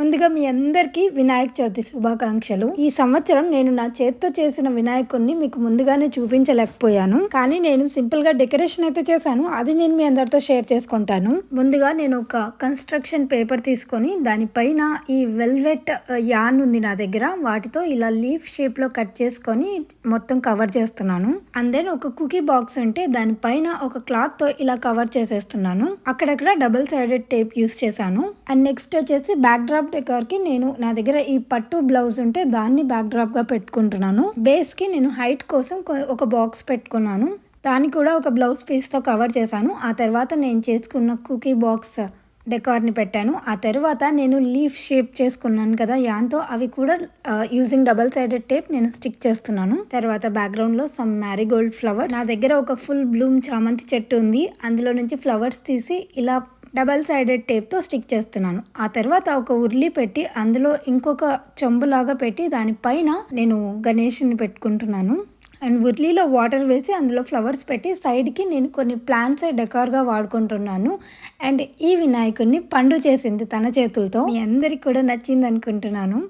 ముందుగా మీ అందరికీ వినాయక చవితి శుభాకాంక్షలు. ఈ సంవత్సరం నేను నా చేత్తో చేసిన వినాయకుడిని మీకు ముందుగానే చూపించలేకపోయాను. కానీ నేను సింపుల్గా డెకరేషన్ అయితే చేశాను. అది నేను మీ అందరితో షేర్ చేసుకుంటాను. ముందుగా నేను ఒక కన్స్ట్రక్షన్ పేపర్ తీసుకొని దానిపైన ఈ వెల్వెట్ యాన్ ఉంది నా దగ్గర. వాటితో ఇలా లీఫ్ షేప్లో కట్ చేసుకొని మొత్తం కవర్ చేస్తున్నాను. అండ్ దెన్ ఒక కుకీ బాక్స్ ఉంటే దానిపైన ఒక క్లాత్తో ఇలా కవర్ చేసేస్తున్నాను. అక్కడక్కడ డబుల్ సైడెడ్ టేప్ యూస్ చేశాను. అండ్ నెక్స్ట్ వచ్చేసి బ్యాక్ డ్రాప్ డెకార్కి నేను నా దగ్గర ఈ పట్టు బ్లౌజ్ ఉంటే దాన్ని బ్యాక్ డ్రాప్గా పెట్టుకుంటున్నాను. బేస్కి నేను హైట్ కోసం ఒక బాక్స్ పెట్టుకున్నాను. దాన్ని కూడా ఒక బ్లౌజ్ పీస్తో కవర్ చేశాను. ఆ తర్వాత నేను చేసుకున్న కుకీ బాక్స్ డెకార్ని పెట్టాను. ఆ తర్వాత నేను లీఫ్ షేప్ చేసుకున్నాను కదా యాన్తో అవి కూడా యూజింగ్ డబల్ సైడెడ్ టేప్ నేను స్టిక్ చేస్తున్నాను. తర్వాత బ్యాక్గ్రౌండ్లో సమ్ మ్యారీగోల్డ్ ఫ్లవర్ నా దగ్గర ఒక ఫుల్ బ్లూమ్ చామంతి చెట్టు ఉంది. అందులో నుంచి ఫ్లవర్స్ తీసి ఇలా డబల్ సైడెడ్ టేప్తో స్టిక్ చేస్తున్నాను. ఆ తర్వాత ఒక ఉర్లి పెట్టి అందులో ఇంకొక చెంబులాగా పెట్టి దానిపైన నేను గణేష్ని పెట్టుకుంటున్నాను. అండ్ ఉర్లీలో వాటర్ వేసి అందులో ఫ్లవర్స్ పెట్టి సైడ్కి నేను కొన్ని ప్లాంట్స్ డెకార్గా వాడుకుంటున్నాను. అండ్ ఈ వినాయకుడిని పండు చేసింది తన చేతులతో. మీ అందరికి కూడా నచ్చింది అనుకుంటున్నాను